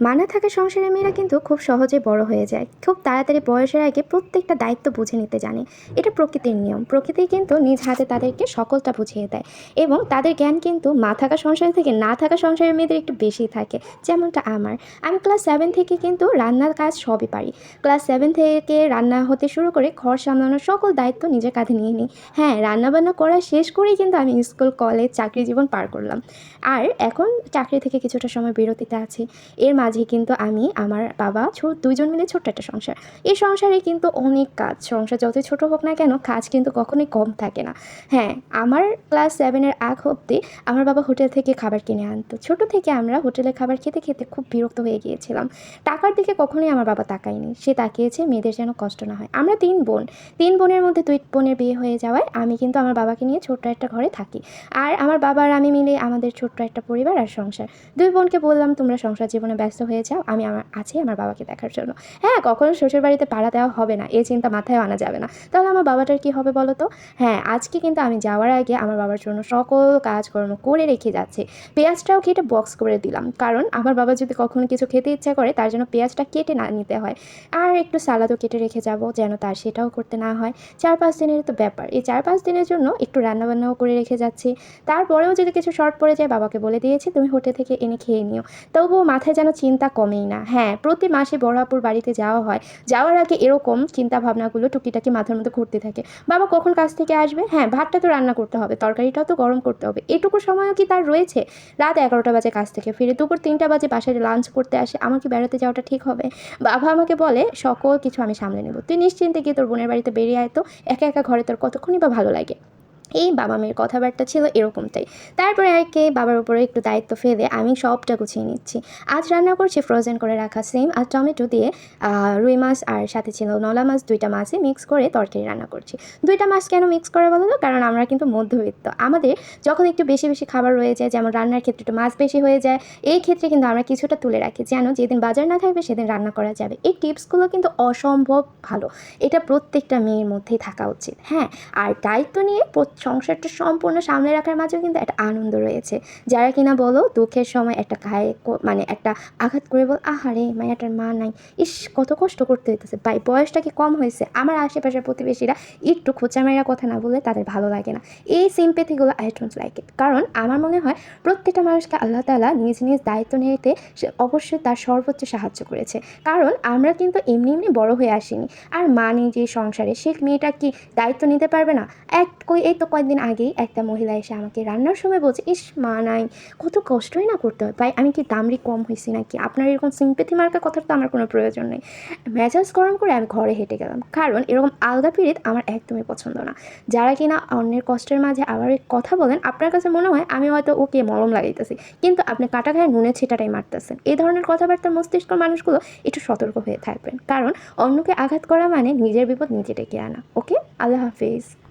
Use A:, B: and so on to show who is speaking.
A: মানা থাকা সংসারের মেয়েরা কিন্তু খুব সহজে বড় হয়ে যায়। খুব তাড়াতাড়ি বয়সের আগে প্রত্যেকটা দায়িত্ব বুঝে নিতে জানে। এটা প্রকৃতির নিয়ম। প্রকৃতি কিন্তু নিজ হাতে তাদেরকে সকলটা বুঝিয়ে দেয় এবং তাদের জ্ঞান কিন্তু মা থাকা সংসার থেকে না থাকা সংসারের মেয়েদের একটু বেশি থাকে, যেমনটা আমার। আমি ক্লাস সেভেন থেকে কিন্তু রান্নার কাজ সবই পারি। ক্লাস সেভেন থেকে রান্না হতে শুরু করে ঘর সামলানোর সকল দায়িত্ব নিজের কাঁধে নিয়ে নিই। হ্যাঁ রান্নাবান্না করা শেষ করেই কিন্তু আমি স্কুল কলেজ চাকরি জীবন পার করলাম। আর এখন চাকরি থেকে কিছুটা সময় বিরতিতে আছি। এর মাঝে কিন্তু আমি, আমার বাবা ছো দুইজন মিলে ছোট্ট একটা সংসার। এই সংসারে কিন্তু অনেক কাজ, সংসার যতই ছোট হোক না কেন কাজ কিন্তু কখনোই কম থাকে না। হ্যাঁ আমার ক্লাস সেভেনের আগ অব্দি আমার বাবা হোটেল থেকে খাবার কিনে আনতো। ছোট থেকে আমরা হোটেলে খাবার খেতে খেতে খুব বিরক্ত হয়ে গিয়েছিলাম। টাকার দিকে কখনোই আমার বাবা তাকায়নি। সে তাকিয়েছে, মেয়েদের যেন কষ্ট না হয়। আমরা তিন বোন। তিন বোনের মধ্যে দুই বোনের বিয়ে হয়ে যাওয়ায় আমি কিন্তু আমার বাবাকে নিয়ে ছোট্ট একটা ঘরে থাকি। আর আমার বাবা আর আমি মিলে আমাদের ছোট্ট একটা পরিবার আর সংসার। দুই বোনকে বললাম, তোমরা সংসার জীবনে ব্যস্ত হয়ে যাও, আমি আমার, আছি আমার বাবাকে দেখার জন্য। হ্যাঁ কখনো শ্বশুর বাড়িতে পাড়া দেওয়া হবে না এই চিন্তা মাথায় আনা যাবে না। তাহলে আমার বাবাটার কি হবে বলো তো হ্যাঁ আজকে কিন্তু আমি যাওয়ার আগে আমার বাবার জন্য সকল কাজকর্ম করে রেখে যাচ্ছে। পেঁয়াজটাও কেটে বক্স করে দিলাম। কারণ আমার বাবা যদি কখনো কিছু খেতে ইচ্ছা করে, তার জন্য পেঁয়াজটা কেটে না নিতে হয়। আর একটু সালাদও কেটে রেখে যাব যেন তার সেটাও করতে না হয়। চার পাঁচ দিনের তো ব্যাপার। এই চার পাঁচ দিনের জন্য একটু রান্নাবান্নাও করে রেখে যাচ্ছি। তারপরেও যদি কিছু শর্ট পড়ে যায়, বাবাকে বলে দিয়েছি, তুমি হোটেল থেকে এনে খেয়ে নিও। তবুও মাথায় যেন চিন্তা কমেই না। হ্যাঁ প্রতি মাসে বড় আপুর বাড়িতে যাওয়া হয়। যাওয়ার আগে এরকম চিন্তা ভাবনাগুলো টুকিটাকি মাথার মধ্যে ঘুরতে থাকে। বাবা কখন কাজ থেকে আসবে? হ্যাঁ ভাতটা তো রান্না করতে হবে, তরকারিটাও তো গরম করতে হবে। এটুকু সময়ও কি তার রয়েছে? রাত এগারোটা বাজে কাজ থেকে ফিরে, দুপুর তিনটা বাজে বাসায় লাঞ্চ করতে আসে। আমার কি বেড়াতে যাওয়াটা ঠিক হবে? বাবা আমাকে বলে, সকল কিছু আমি সামলে নেব। তুই নিশ্চিন্তে গিয়ে তোর বোনের বাড়িতে বেরিয়ে আয় তো। একা একা ঘরে তোর কতক্ষণই বা ভালো লাগে? এই বাবা মেয়ের কথাবার্তা ছিল এরকমটাই। তারপরে আর কি বাবার উপরে একটু দায়িত্ব ফেলে আমি সবটা গুছিয়ে নিচ্ছি। আজ রান্না করছি ফ্রোজেন করে রাখা সিম আর টমেটো দিয়ে রুই মাছ আর সাথে ছিল নলা মাছ, দুইটা মাছই মিক্স করে তরকারি রান্না করছি। দুইটা মাছ কেন মিক্স করে বলো কারণ আমরা কিন্তু মধ্যবিত্ত। আমাদের যখন একটু বেশি বেশি খাবার রয়ে যায়, যেমন রান্নার ক্ষেত্রে একটু মাছ বেশি হয়ে যায়, এই ক্ষেত্রে কিন্তু আমরা কিছুটা তুলে রাখি। যেন যেদিন বাজার না থাকবে সেদিন রান্না করা যাবে। এই টিপসগুলো কিন্তু অসম্ভব ভালো। এটা প্রত্যেকটা মেয়ের মধ্যেই থাকা উচিত। হ্যাঁ আর দায়িত্ব নিয়ে সংসারটা সম্পূর্ণ সামলে রাখার মাঝেও কিন্তু একটা আনন্দ রয়েছে। যারা কিনা বলো, দুঃখের সময় একটা গায়ে মানে একটা আঘাত করে বল, আহারে মায়াটার মা নাই। ইস, কত কষ্ট করতে হইতেছে। ভাই, বয়সটা কি কম হয়েছে? আমার আশেপাশের প্রতিবেশীরা একটু খোঁচা মেয়েরা কথা না বলে তাদের ভালো লাগে না। এই সিম্পেথিগুলো আই ডোন্ট লাইক ইট কারণ আমার মনে হয় প্রত্যেকটা মানুষকে আল্লাহ তালা নিজ নিজ দায়িত্ব নিতে অবশ্যই তার সর্বোচ্চ সাহায্য করেছে। কারণ আমরা কিন্তু এমনি এমনি বড় হয়ে আসিনি। আর মা নিজে সংসারে, সে মেয়েটা কি দায়িত্ব নিতে পারবে না? এক কই, এই তো কয়েকদিন আগেই একটা মহিলা এসে আমাকে রান্নার সময় বলছে, ইস মা, নাই, কত কষ্টই না করতে হয়। ভাই, আমি কি দামরি কম হয়েছি নাকি? আপনার এরকম সিম্পেথি মার্কা কথার তো আমার কোনো প্রয়োজন নেই। মেজাজ গরম করে আমি ঘরে হেঁটে গেলাম। কারণ এরকম আলগা পিরিত আমার একদমই পছন্দ না। যারা কিনা অন্যের কষ্টের মাঝে আবার কথা বলেন, আপনার কাছে মনে হয় আমি হয়তো ওকে মরম লাগাইতেছি। কিন্তু আপনি কাটা গায়ে নুনে ছিটাটাই মারতেছেন। এই ধরনের কথাবার্তা মস্তিষ্ক মানুষগুলো একটু সতর্ক হয়ে থাকবেন। কারণ অন্যকে আঘাত করা মানে নিজের বিপদ নিজে ডেকে আনা। ওকে? আল্লাহ হাফিজ।